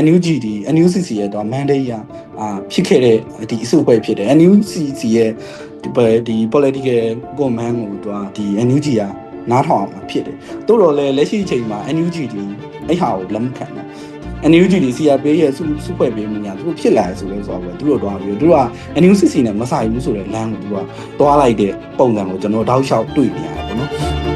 NUG ဒီ NUCC ရဲ့တော့ mandate ရအာဖြစ်ခဲ့တဲ့ဒီအစုအဖွဲ့ဖြစ်တယ် NUCC ရဲ့ဒီဒီ political command ကိုတော့ဒီ NUG ကနားထောင်အောင်ဖြစ်တယ်တိုးတော့လဲလက်ရှိအချိန်မှာ NUG ဒီအဲ့ဟာကိုလက်မခံဘူး NUG ဒီ CRP ရဲ့စုစုဖွဲ့ပေးမှုညာသူတို့ဖြစ်လာတယ်ဆိုလို့ဆိုတော့သူတို့တော့ပြီးသူတို့က NUCC နဲ့မဆိုင်ဘူးဆိုတဲ့လမ်းကိုသူကသွားလိုက်တဲ့ပုံစံကိုကျွန်တော်တောက်လျှောက်တွေ့နေရတာပေါ့နော်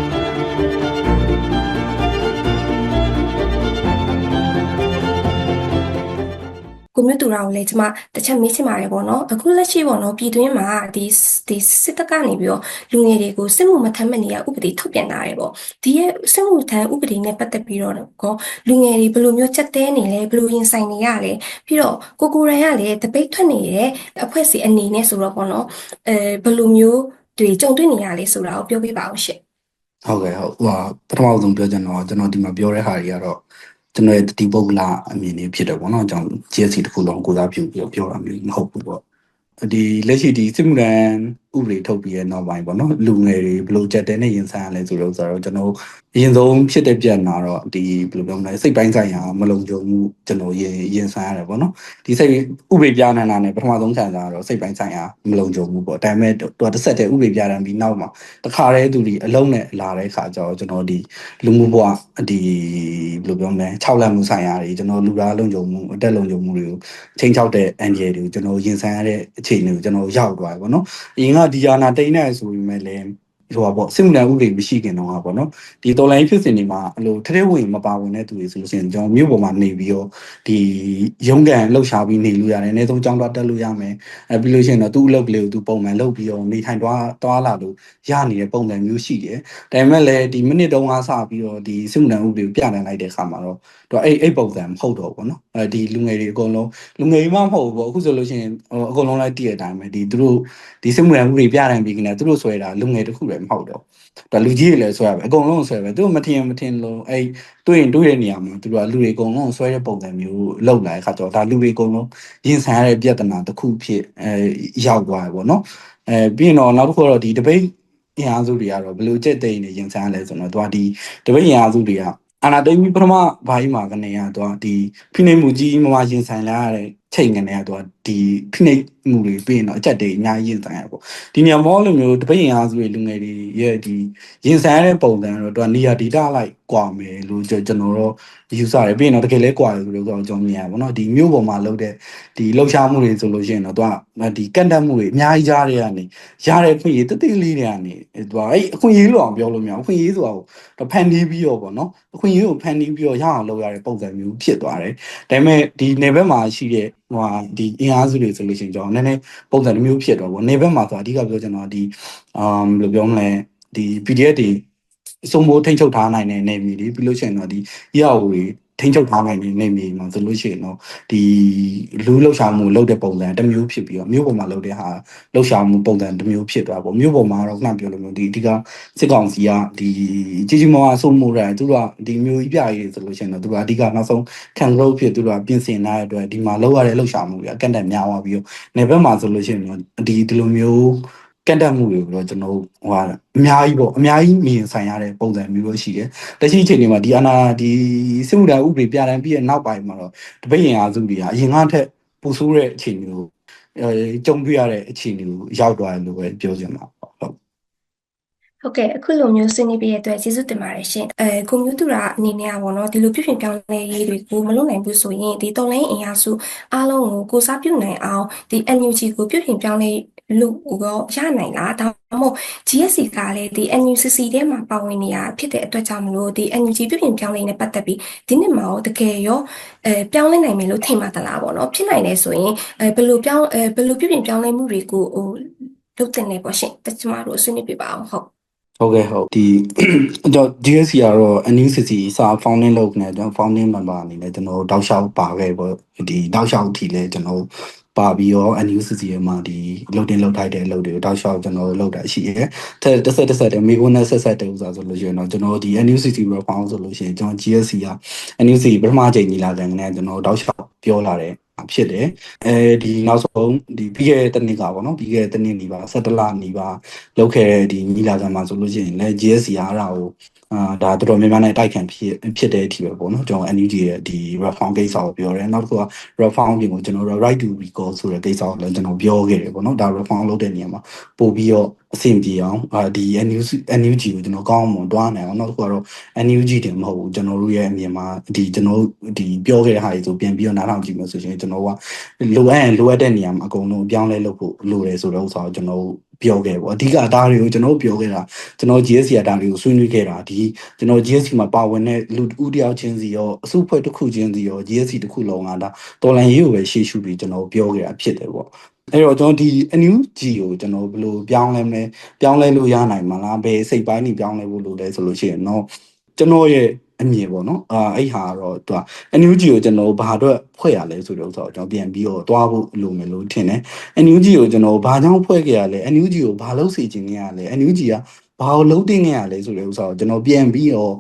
မျိုးတူတာကိုလည်းကျမတစ်ချက်မေးချင်ပါတယ်ပေါ့နော်အခုလက်ရှိပေါ့နော်ပြည်တွင်းမှာဒီဒီစစ်တပ်ကနေပြီးတော့လူငယ်တွေကိုစစ်မှုမထမ်းမနေရဥပဒေထုတ်ပြန်တာတယ်ပေါ့ဒီရဲ့စစ်မှုထမ်းဥပဒေနဲ့ပတ်သက်ပြီးတော့ကောလူငယ်တွေဘယ်လိုမျိုးချက်တဲနေလဲဘယ်လိုရင်ဆိုင်နေရလဲပြီးတော့ကိုကိုရန်ကလည်းတပိတ်ထွက်နေတဲ့အဖွဲ့စီအနေနဲ့ဆိုတော့ပေါ့နော်အဲဘယ်လိုမျိုးတွေကြုံတွေ့နေရလဲဆိုတာကိုပြောပြပါအောင်ရှင့်ဟုတ်ကဲ့ဟုတ်ဟိုဟာပထမဆုံးပြောချင်တော့ကျွန်တော်ဒီမှာပြောတဲ့ဟာတွေကတော့ ကျွန်တော်ရဲ့တတိပုဂ္ဂလအမြင်လေးဖြစ်တယ်ပေါ့နော်ကျွန်တော် GSC တစ်ခုလုံးကိုစားပြုပြီးတော့ပြောတာမျိုးမဟုတ်ဘူးပေါ့ဒီလက်ရှိဒီစစ်မှုထမ်း ဥပဒေထုတ်ပြီးရဲ့နောက်ပိုင်းပေါ့နော်လူငယ်တွေဘယ်လိုကြက်တဲနဲ့ရင်ဆိုင်ရလဲဆိုတော့ဆိုတော့ကျွန်တော်အရင်ဆုံးဖြစ်တဲ့ပြန်လာတော့ဒီဘယ်လိုပြောမလဲစိတ်ပိုင်းဆိုင်ရာမလုံခြုံမှုကျွန်တော်ရင်ရင်ဆိုင်ရတယ်ပေါ့နော်ဒီစိတ်ဥပဒေပြနန်းတာနဲ့ပထမဆုံးခံစားရတော့စိတ်ပိုင်းဆိုင်ရာမလုံခြုံမှုပေါ့ဒါပေမဲ့သူကတစ်ဆက်တည်းဥပဒေပြနန်းပြီးနောက်မှာတခါတည်းသူဒီအလုံးနဲ့လာတဲ့ခါကျတော့ကျွန်တော်ဒီလူမှုဘဝဒီဘယ်လိုပြောမလဲ6လက်မှုဆိုင်ရာတွေကျွန်တော်လူသားလုံခြုံမှုအသက်လုံခြုံမှုတွေကိုချိန်ချောက်တဲ့အန်ဂျယ်တွေကိုကျွန်တော်ရင်ဆိုင်ရတဲ့အခြေအနေကိုကျွန်တော်ရောက်သွားတယ်ပေါ့နော်အရင်ကဒီယာနာတိန်နေဆိုပေမဲ့လည်း ဟိုပါပေါ့စစ်မှုထမ်းဥပဒေမရှိခင်တော့ပေါ့နော်ဒီတော်လိုင်းဖြစ်စဉ်တွေမှာအလိုထထဲဝင်မပါဝင်တဲ့သူတွေဆိုလို့ရှိရင်ကျွန်တော်မြို့ပေါ်မှာနေပြီးတော့ဒီရုံးကန်လှုပ်ရှားပြီးနေလို့ရတယ်အနည်းဆုံးကြောင်းသွားတက်လို့ရမယ်အဲပြီးလို့ရှိရင်တော့သူ့အလုပ်ကလေးကိုသူပုံမှန်လုပ်ပြီးတော့နေထိုင်သွားသွားလာလို့ရနေတဲ့ပုံစံမျိုးရှိတယ်ဒါပေမဲ့လည်းဒီမိနစ်တုန်းကစပြီးတော့ဒီစစ်မှုထမ်းဥပဒေကိုပြတန်းလိုက်တဲ့အခါမှာတော့တော့အဲ့အဲ့ပုံစံမဟုတ်တော့ဘူးပေါ့နော်အဲဒီလူငယ်တွေအကုန်လုံးလူငယ်တွေမှမဟုတ်ဘူးပေါ့အခုဆိုလို့ရှိရင်ဟိုအကုန်လုံးလိုက်တည့်တဲ့အတိုင်းပဲဒီသူတို့ဒီစစ်မှုထမ်းဥပဒေပြတန်းပြီးခင်ဗျာသူတို့ဆွဲတာလူငယ်တစ်ခုလည်းမဟုတ်တော့ဒါလူကြီးတွေလည်းဆွဲရပဲအကုန်လုံးဆွဲပဲသူတို့မထင်မထင်လို့အဲ့တွေ့ရင်တွေ့တဲ့နေရာမှာသူတို့ကလူတွေအကုန်လုံးဆွဲတဲ့ပုံစံမျိုးလောက်လာတဲ့ခါကျတော့ဒါလူတွေအကုန်လုံးရင်ဆိုင်ရတဲ့ပြဿနာတစ်ခုဖြစ်အဲရောက်သွားတယ်ပေါ့နော်အဲပြီးရင်တော့နောက်တစ်ခုကတော့ဒီ debate အင်အားစုတွေကတော့ဘယ်လိုကြက်တိန်နေရင်ဆိုင်ရလဲဆိုတော့သူကဒီ debate အင်အားစုတွေကအာနာတိန်ပြီးပထမဘာကြီးမှာကနေရတော့ဒီဖိနှိပ်မှုကြီးမမရင်ဆိုင်လာရတဲ့ချိန်ကနေရတော့ ဒီဖိနှိပ်မှုတွေပြီးရင်တော့အကြက်တွေအများကြီးရင်ဆိုင်ရပေါ့ဒီနေရာမှာလိုမျိုးတပိတ်ရင်အားစုတွေလူငယ်တွေရဲ့ဒီရင်ဆိုင်ရတဲ့ပုံစံတော့သူကနေရာဒေတာလိုက်ကွာမယ်လို့ကျွန်တော်တို့ယူဆတယ်ပြီးရင်တော့တကယ်လဲကွာတယ်ဆိုတော့ကျွန်တော်မြင်ရပါတော့ဒီမြို့ပေါ်မှာလုပ်တဲ့ဒီလှုပ်ရှားမှုတွေဆိုလို့ရှိရင်တော့သူကဒီကန့်တက်မှုတွေအများကြီးကြားတဲ့ကနေရတဲ့ခွင့်ရတတိလေးတွေကနေသူကအဲ့အခွင့်အရေးလို့အောင်ပြောလို့မရဘူးအခွင့်အရေးဆိုတာကိုဖန်တီးပြီးတော့ပေါ့နော်အခွင့်အရေးကိုဖန်တီးပြီးတော့ရအောင်လုပ်ရတဲ့ပုံစံမျိုးဖြစ်သွားတယ်ဒါပေမဲ့ဒီနေဘက်မှာရှိတဲ့ဟိုဟာဒီအင်အားစုတွေဆိုလို့ရှိရင်ကျွန်တော်နည်းနည်းပုံစံတစ်မျိုးဖြစ်တော့ဗောနေဘက်မှာဆိုအဓိကပြောချင်တော့ဒီအမ်ဘယ်လိုပြောမလဲဒီ PDF တွေစုံမိုးထိန်းချုပ်ထားနိုင်တဲ့နေမြေတွေပြီးလို့ရှိရင်တော့ဒီ EAO တွေ ထိန်းချုပ်ထားနိုင်တဲ့နေမြေမှာဆိုလို့ရှိရင်တော့ဒီလူလှုပ်ရှားမှုလုပ်တဲ့ပုံစံတစ်မျိုးဖြစ်ပြီးတော့မြို့ပေါ်မှာလုပ်တဲ့ဟာလှုပ်ရှားမှုပုံစံတစ်မျိုးဖြစ်သွားပေါ့မြို့ပေါ်မှာတော့ခုနပြောလို့မျိုးဒီအဓိကစစ်ကောင်စီကဒီကြီးကြီးမားမားစုံမိုးတယ်သူတို့ကဒီမျိုးကြီးပြရေးဆိုလို့ရှိရင်တော့သူတို့ကအဓိကနောက်ဆုံး can grow ဖြစ်သူတို့ကပြင်ဆင်ထားတဲ့အတွက်ဒီမှာလောက်ရတဲ့လှုပ်ရှားမှုတွေအကန့်အသတ်များသွားပြီးတော့နေဘက်မှာဆိုလို့ရှိရင်တော့ဒီဒီလိုမျိုး ကန့်တက်မှုတွေကိုတော့ကျွန်တော်ဟိုဟာအများကြီးပေါ့အများကြီးမြင်ဆိုင်ရတဲ့ပုံစံမျိုးလို့ရှိတယ်။လက်ရှိအချိန်တွေမှာဒီအာနာဒီစစ်မှုထမ်းဥပဒေပြတိုင်းပြီးတဲ့နောက်ပိုင်းမှာတော့တပိတ်ရင်အားစုတွေကအရင်ကထက်ပူဆိုးတဲ့အခြေအနေကိုအဲကြုံတွေ့ရတဲ့အခြေအနေကိုရောက်သွားတယ်လို့ပဲပြောချင်ပါဟုတ်။ဟုတ်ကဲ့အခုလိုမျိုးဆွေးနွေးပြတဲ့အတွက်ကျေးဇူးတင်ပါတယ်ရှင်အဲကွန်ပျူတာအနေနဲ့ကပေါ့နော်ဒီလိုပြုပြင်ပြောင်းလဲရေးတွေကိုမလုပ်နိုင်ဘူးဆိုရင်ဒီတော်လိုင်းအင်အားစုအားလုံးကိုကိုစားပြုနိုင်အောင်ဒီ NUG ကိုပြုပြင်ပြောင်းလဲ လို့ရောရနိုင်လားဒါမှမဟုတ် GSC ကလည်းဒီ NUCC ထဲမှာပါဝင်နေတာဖြစ်တဲ့အတွက်ကြောင့်မလို့ဒီ NUG ပြုပြင်ပြောင်းလဲနေပတ်သက်ပြီးဒီနှစ်မှာရောတကယ်ရောအဲပြောင်းလဲနိုင်မယ်လို့ထင်ပါသလားပေါ့နော်ဖြစ်နိုင်တယ်ဆိုရင်အဲဘယ်လိုပြောင်းအဲဘယ်လိုပြုပြင်ပြောင်းလဲမှုတွေကိုဟိုလုပ်တင်နေပေါ့ရှင်တချင်မတို့ဆွေးနွေးပြပါအောင်ဟုတ်ဟုတ်ကဲ့ဟုတ်ဒီတော့ GSC ကတော့ NUCC စာ founding လုပ်နေကျွန်တော် founding member အနေနဲ့ကျွန်တော်တောက်လျှောက်ပါခဲ့ပေါ့ဒီတောက်လျှောက်အထိလဲကျွန်တော် ပါပြီးတော့ NUCC ရဲ့မှာဒီလုတ်တင်လုတ်ထိုက်တဲ့အလုပ်တွေကိုတောက်လျှောက်ကျွန်တော်လုပ်တာရှိရဲတဲ့တစ်ဆက်တစ်ဆက်တည်းမိကုန်းနဲ့ဆက်ဆက်တဲ့ဥစားဆိုလို့ရှိရင်တော့ကျွန်တော်ဒီ NUCC reform ဆိုလို့ရှိရင်ကျွန်တော် GSC က NUCC ပထမချိန်ကြီးလာတဲ့ကနေကျွန်တော်တောက်လျှောက်ပြောလာတယ်ဖြစ်တယ်အဲဒီနောက်ဆုံးဒီပြီးခဲ့တဲ့တနေ့ကပေါ့နော်ပြီးခဲ့တဲ့တနေ့နေပါ17လနေပါလောက်ခဲ့တဲ့ဒီညီလာခံမှာဆိုလို့ရှိရင်လည်း GSC အားအရာကို အာဒါတော်တော်များများနဲ့တိုက်ခံဖြစ်ဖြစ်တဲ့အထိပဲပေါ့နော်ကျွန်တော် NUG ရဲ့ဒီ reform ကိစ္စကိုပြောတယ်နောက်တစ်ခုက reform ပြင်ကိုကျွန်တော်တို့ right to recall ဆိုတဲ့ကိစ္စကိုလည်းကျွန်တော်ပြောခဲ့တယ်ပေါ့နော်ဒါ reform လုပ်တဲ့နေရာမှာပို့ပြီးတော့အဆင်ပြေအောင်အာဒီ NUG NUG ကိုကျွန်တော်ကောင်းအောင်တွားနိုင်အောင်နောက်တစ်ခုကတော့ NUG တင်မဟုတ်ဘူးကျွန်တော်တို့ရဲ့အမြင်မှာဒီကျွန်တော်ဒီပြောခဲ့တဲ့ဟာတွေဆိုပြန်ပြီးတော့နားထောင်ကြည့်မယ်ဆိုရင်ကျွန်တော်ကလိုအပ်ရင်လိုအပ်တဲ့နေရာမှာအကုန်လုံးအပြောင်းလဲလုပ်ဖို့လိုတယ်ဆိုတော့ဥစ္စာကိုကျွန်တော် ပြောခဲ့ပေါ့အဓိကဒါတွေကိုကျွန်တော်ပြောခဲ့တာကျွန်တော် GSC အတားတွေကိုဆွေးနွေးခဲ့တာဒီကျွန်တော် GSC မှာပါဝင်တဲ့လူဦးတယောက်ချင်းစီရောအစုဖွဲ့တစ်ခုချင်းစီရော GSC တစ်ခုလုံးကဒါတော်လန်ရေးကိုပဲရှေ့ရှုပြီးကျွန်တော်ပြောခဲ့တာဖြစ်တယ်ပေါ့အဲ့တော့ကျွန်တော်ဒီ NUG ကိုကျွန်တော်ဘယ်လိုပြောင်းလဲမလဲပြောင်းလဲလို့ရနိုင်မှာလားဘယ်စိတ်ပိုင်းကြီးပြောင်းလဲဖို့လိုလဲဆိုလို့ရှိရင်တော့ ကျွန်တော်ရဲ့အမြင်ပေါ့နော်အာအဲ့ဟာကတော့သူက NUG ကိုကျွန်တော်ဘာအတွက်ဖွဲ့ရလဲဆိုတဲ့ဥစ္စာကိုကျွန်တော်ပြန်ပြီးတော့တွားဖို့လိုမယ်လို့ထင်တယ် NUG ကိုကျွန်တော်ဘာကြောင့်ဖွဲ့ခဲ့ရလဲ NUG ကိုဘာလို့စီခြင်းခဲ့ရလဲ NUG ကဘာလို့လုံးတင်ခဲ့ရလဲဆိုတဲ့ဥစ္စာကိုကျွန်တော်ပြန်ပြီးတော့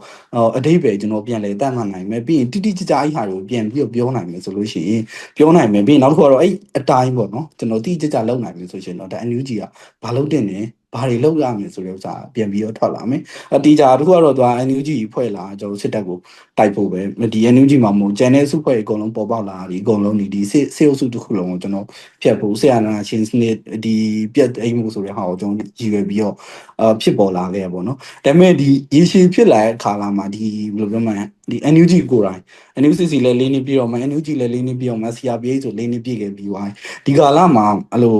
အတိတ်ပဲကျွန်တော်ပြန်လဲတတ်မှတ်နိုင်မယ်ပြီးရင်တိတိကျကျအဲ့ဟာတွေကိုပြန်ပြီးတော့ပြောနိုင်မယ်ဆိုလို့ရှိရင်ပြောနိုင်မယ်ပြီးရင်နောက်တစ်ခုကတော့အဲ့အတိုင်းပေါ့နော်ကျွန်တော်တိတိကျကျလုပ်နိုင်မယ်ဆိုရှင်တော့ဒါ NUG ကဘာလို့တင်နေ ဘာတွေလုပ်ရမလဲဆိုတဲ့ဥစ္စာပြန်ပြီးတော့ထွက်လာမယ်အတီးကြတခုကတော့သူက NUG ဖွဲ့လာကျွန်တော်စစ်တပ်ကိုတိုက်ဖို့ပဲဒီ NUG မှာမို့ကျန်တဲ့စုဖွဲ့အကုန်လုံးပေါ်ပေါက်လာဒီအကုန်လုံးဒီဒီစေစေအုပ်စုတစ်ခုလုံးကိုကျွန်တော်ဖြတ်ဖို့ဆရာနာရှင်စနစ်ဒီပြတ်အိမ်မှုဆိုတဲ့ဟာကိုကျွန်တော်ရည်ရွယ်ပြီးတော့အာဖြစ်ပေါ်လာခဲ့ပေါ့နော်ဒါပေမဲ့ဒီရေရှည်ဖြစ်လာတဲ့ခါလာမှာဒီဘယ်လိုပြောမလဲဒီ NUG ကိုယ်တိုင် NUCC လည်းလေးနေပြီးတော့မှ NUG လည်းလေးနေပြီးတော့မှ CRPH ဆိုလေးနေပြည့်ခဲ့ပြီးသွားဒီကာလမှာအဲ့လို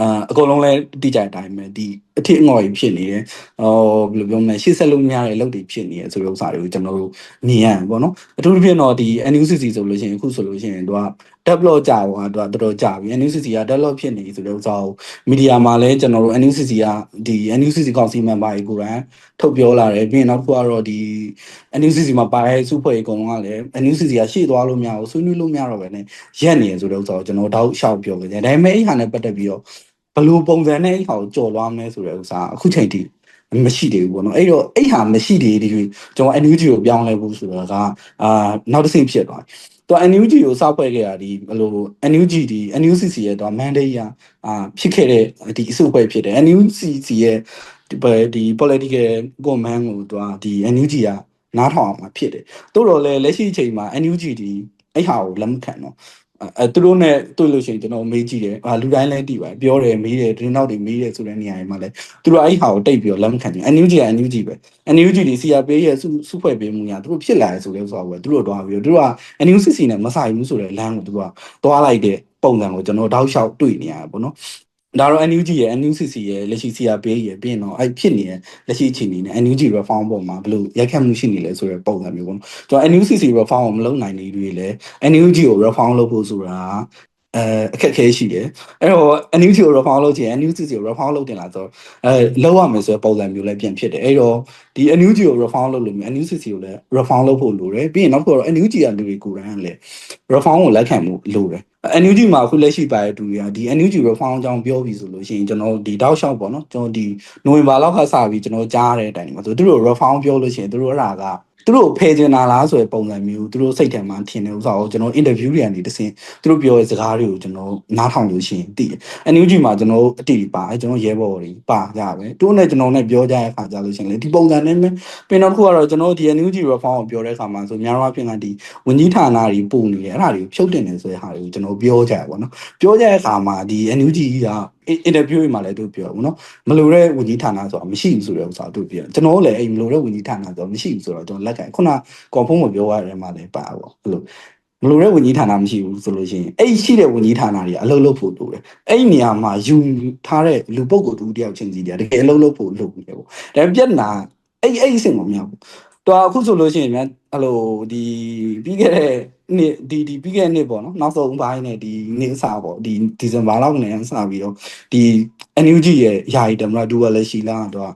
အာအကုန်လုံးလည်းတိကျတဲ့အတိုင်းပဲဒီ အထစ်အငေါ်ကြီးဖြစ်နေတယ်ဟောဘယ်လိုပြောမလဲရှေ့ဆက်လို့မရတဲ့အလုပ်တွေဖြစ်နေရဆိုတဲ့ဥစ္စာတွေကိုကျွန်တော်တို့မြင်ရမှာပေါ့နော်အထူးသဖြင့်တော့ဒီ NUCC ဆိုလို့ရှိရင်အခုဆိုလို့ရှိရင်သူက develop ကြာတော့သူကတော်တော်ကြာပြီ NUCC က develop ဖြစ်နေဆိုတဲ့ဥစ္စာကိုမီဒီယာမှာလည်းကျွန်တော်တို့ NUCC ကဒီ NUCC ကောင်စီ member တွေကိုယ်တိုင်ထုတ်ပြောလာတယ်ပြီးရင်နောက်တစ်ခုကတော့ဒီ NUCC မှာပါတဲ့စုဖွဲ့အကုန်လုံးကလည်း NUCC ကရှေ့သွားလို့မရဘူးဆွေးနွေးလို့မရတော့ပဲねရက်နေဆိုတဲ့ဥစ္စာကိုကျွန်တော်တောက်လျှောက်ပြောခဲ့တယ်ဒါပေမဲ့အဲ့ဟာနဲ့ပတ်သက်ပြီးတော့ ဘယ်လိုပုံစံနဲ့အဲ့ဟာကိုကြော်လွှမ်းမလဲဆိုတဲ့ဥစ္စာအခုချိန်ထိမရှိသေးဘူးပေါ့နော်အဲ့တော့အဲ့ဟာမရှိသေးသေးကျွန်တော် NUG ကိုပြောင်းလဲဖို့ဆိုတော့ကအာနောက်တစ်ဆင့်ဖြစ်သွားတယ်တော့ NUG ကိုစဖွဲ့ခဲ့တာဒီဘယ်လို NUG ဒီ NUCC ရဲ့တော့ mandate ရအာဖြစ်ခဲ့တဲ့ဒီအစုအဖွဲ့ဖြစ်တယ် NUCC ရဲ့ဒီဒီ political command ကိုသူကဒီ NUG ကနားထောင်အောင်မှာဖြစ်တယ်တိုးတော့လေလက်ရှိအချိန်မှာ NUG ဒီအဲ့ဟာကိုလက်မခံတော့ အဲသူတို့နဲ့တွေ့လို့ရှိရင်ကျွန်တော်မေးကြည့်တယ်အာလူတိုင်းလည်းတည်ပါပြောတယ်မေးတယ်တင်းနောက်တွေမေးတယ်ဆိုတဲ့နေရာတွေမှာလည်းသူတို့အဲ့ဟာကိုတိတ်ပြီးတော့လက်မခံဘူး NUG က NUG ပဲ NUG ဒီ CRP ရဲ့စုစုဖွဲ့ပေးမှုညာသူတို့ဖြစ်လာတယ်ဆိုလဲဆိုတော့သူတို့တော့ပြီးတော့သူတို့က NUCC နဲ့မဆိုင်ဘူးဆိုတဲ့လမ်းကိုသူတို့ကသွားလိုက်တဲ့ပုံစံကိုကျွန်တော်တောက်လျှောက်တွေ့နေရတာပေါ့နော် ဒါတော့ NUG ရဲ့ NUCC ရဲ့လက်ရှိ CRP ရဲ့ပြီးရင်တော့အဲ့ဖြစ်နေတဲ့လက်ရှိအခြေအနေနဲ့ NUG reform ပေါ်မှာဘယ်လိုရိုက်ခတ်မှုရှိနေလဲဆိုတဲ့ပုံစံမျိုးပေါ့နော်ကျွန်တော် NUCC reform ကိုမလုပ်နိုင်နေတွေလေ NUG ကို reform လုပ်ဖို့ဆိုတာအဲအခက်အခဲရှိတယ်အဲ့တော့ NUG ကို reform လုပ်ချင် NUCC ကို reform လုပ်တင်လာဆိုအဲလောက်ရမယ်ဆိုတဲ့ပုံစံမျိုးလည်းပြန်ဖြစ်တယ်အဲ့တော့ဒီ NUG ကို reform လုပ်လို့မျိုး NUCC ကိုလည်း reform လုပ်ဖို့လိုတယ်ပြီးရင်နောက်တစ်ခုတော့ NUG ကလူတွေကိုယ်တိုင်ကလည်း reform ကိုလက်ခံမှုလိုတယ် NUG မှာအခုလက်ရှိပါတဲ့သူတွေကဒီ NUG reform အကြောင်းပြောပြီးဆိုလို့ရှိရင်ကျွန်တော်ဒီတောက်လျှောက်ပေါ့နော်ကျွန်တော်ဒီနိုဝင်ဘာလောက်ကစပြီးကျွန်တော်ကြားရတဲ့အတိုင်းမှာဆိုသူတို့ reform ပြောလို့ရှိရင်သူတို့အဲ့ဒါက သူတို့ဖယ်ကျင်လာလားဆိုတဲ့ပုံစံမျိုးသူတို့စိတ်ထဲမှာထင်တဲ့ဥစ္စာကိုကျွန်တော် interview တွေကနေတဆင်သူတို့ပြောတဲ့စကားတွေကိုကျွန်တော်နားထောင်လို့ရှိရင်သိတယ် NUG မှာကျွန်တော်အတိအပါအဲကျွန်တော်ရဲဘော်တွေပါကြပဲသူတို့နဲ့ကျွန်တော်နဲ့ပြောကြတဲ့အခါကြလို့ရှိရင်လေဒီပုံစံနဲ့ပင်တော့ခုကတော့ကျွန်တော်ဒီ NUG reform ကိုပြောတဲ့အခါမှာဆိုများတော့အဖြစ်ကဒီဝန်ကြီးဌာနတွေပုံနေတယ်အဲ့ဒါတွေကိုဖြုတ်တင်တယ်ဆိုတဲ့ဟာတွေကိုကျွန်တော်ပြောကြရပါတော့ပြောကြတဲ့အခါမှာဒီ NUG ကအင်တာဗျူးတွေမှာလည်းသူပြောဘူးเนาะမလိုတဲ့ဝန်ကြီးဌာနဆိုတာမရှိဘူးဆိုတဲ့ဥစ္စာသူပြောကျွန်တော်လည်းအဲ့မလိုတဲ့ဝန်ကြီးဌာနဆိုတာမရှိဘူးဆိုတော့ကျွန်တော် လက်ခံခုနကွန်ဖုန်းမပြောရတဲ့မှာလည်းပါပေါ့အဲ့လိုမလိုတဲ့ဝန်ကြီးဌာနမရှိဘူးဆိုလို့ရှိရင်အဲ့ရှိတဲ့ဝန်ကြီးဌာနတွေအလုပ်လုပ်ဖို့လိုတယ်အဲ့နေရာမှာယူထားတဲ့လူပုဂ္ဂိုလ်တူတယောက်ချင်းစီတည်းတကယ်အလုပ်လုပ်ဖို့လုပ်နေပေါ့ဒါပြက်နာအဲ့အဲ့အဆင့်မမြောက်ဘူးတော့အခုဆိုလို့ရှိရင်များအဲ့လိုဒီပြီးခဲ့တဲ့ နှစ်ဒီဒီပြီးခဲ့တဲ့နှစ်ပေါ့နော်နောက်ဆုံးပိုင်းနဲ့ဒီနေ့အစားပေါ့ဒီဒီဇင်ဘာလောက်နဲ့စပြီးတော့ဒီ NUG ရဲ့ယာယီတမလားဒူဝါလည်းရှိလားတော့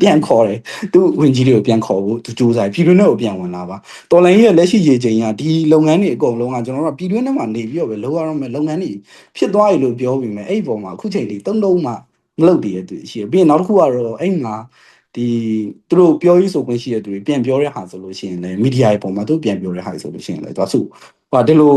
ပြန်ခေါ်တယ်သူဝင်ကြီးတွေကိုပြန်ခေါ်ဖို့သူစူးစမ်းပြည်တွင်းထဲကိုပြန်ဝင်လာပါတော်လိုင်းရဲ့လက်ရှိရေချိန်ကဒီလုပ်ငန်းတွေအကုန်လုံးကကျွန်တော်တို့ပြည်တွင်းထဲမှာနေပြီးတော့ပဲလုပ်ရတော့မယ်လုပ်ငန်းတွေဖြစ်သွားပြီလို့ပြောပြီးမယ်အဲ့ဒီပုံမှာအခုချိန်ထိတုံးတုံးမှမလုပ်တည်ရသူရှိပြီးရင်နောက်တစ်ခုကတော့အဲ့မှာ ဒီသူတို့ပြောရေးဆိုခွင့်ရှိတဲ့သူတွေပြန်ပြောတဲ့ဟာဆိုလို့ရှိရင်လည်းမီဒီယာရဲ့ပုံမှာသူပြန်ပြောတဲ့ဟာဆိုလို့ရှိရင်လည်းသူကစုဟိုဒီလို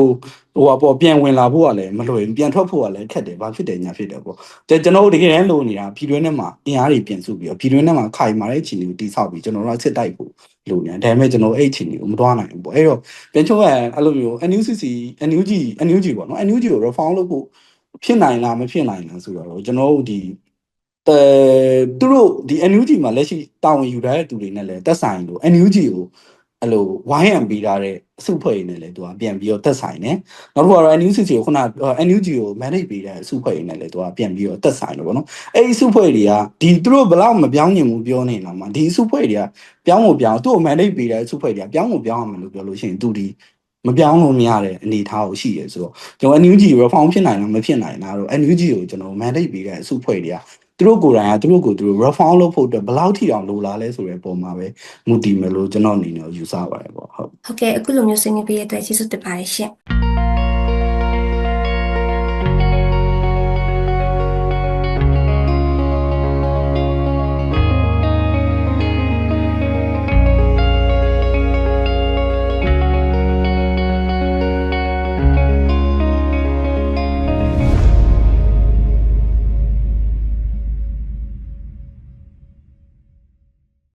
ဟိုပေါ့ပြန်ဝင်လာဖို့ကလည်းမလွယ်ဘူးပြန်ထွက်ဖို့ကလည်းခက်တယ်ဘာဖြစ်တယ်ညာဖြစ်တယ်ပေါ့ကျကျွန်တော်တို့တကယ်တမ်းလိုနေတာပြည်တွင်းထဲမှာအင်အားတွေပြင်စုပြီးတော့ပြည်တွင်းထဲမှာခိုင်မာတဲ့အခြေအနေကိုတိဆောက်ပြီးကျွန်တော်တို့ကစစ်တိုက်ဖို့လိုနေတယ်ဒါပေမဲ့ကျွန်တော်အဲ့အခြေအနေကိုမတွားနိုင်ဘူးပေါ့အဲ့တော့ပြန်ချုပ်ရအဲ့လိုမျိုး NUCC NUG NUG ပေါ့နော် NUG ကို reform လုပ်ဖို့ဖြစ်နိုင်လားမဖြစ်နိုင်လားဆိုတော့ကျွန်တော်တို့ဒီအဲ သူတို့ဒီ NUG မှာလက်ရှိတာဝန်ယူထားတဲ့သူတွေနဲ့လည်းတက်ဆိုင်လို့ NUG ကိုအဲ့လိုဝိုင်းရံပေးထားတဲ့အစုဖွဲ့ရင်းနဲ့လည်းသူကပြန်ပြီးတော့တက်ဆိုင်တယ်နောက်တစ်ခုကတော့ NUCC ကိုခုန NUG ကို manage ပေးတဲ့အစုဖွဲ့ရင်းနဲ့လည်းသူကပြန်ပြီးတော့တက်ဆိုင်လို့ပေါ့နော်အဲ့ဒီအစုဖွဲ့တွေကဒီသူတို့ဘလောက်မပြောင်းညင်ဘူးပြောနေတာမှာဒီအစုဖွဲ့တွေကပြောင်းဖို့ပြောင်းသူ့ကို manage ပေးတဲ့အစုဖွဲ့တွေကပြောင်းဖို့ပြောင်းရမယ်လို့ပြောလို့ရှိရင်သူဒီမပြောင်းလို့မရတဲ့အနေအထားကိုရှိရဆိုတော့ကျွန်တော် NUG reform ဖြစ်နိုင်လားမဖြစ်နိုင်လားတော့ NUG ကိုကျွန်တော် mandate ပေးတဲ့အစုဖွဲ့တွေက သူတို့ကိုယ်တိုင်ကသူတို့ကိုယ်သူတို့ reform လုပ်ဖို့အတွက်ဘယ်လောက်ထိအောင်လိုလားလဲဆိုတဲ့ပုံမှာပဲမူတည်မယ်လို့ကျွန်တော်အနေနဲ့ယူဆပါတယ်ပေါ့ဟုတ်ဟုတ်ကဲ့အခုလိုမျိုးဆွေးနွေးပေးရတဲ့အတွက်ကျေးဇူးတင်ပါတယ်ရှင်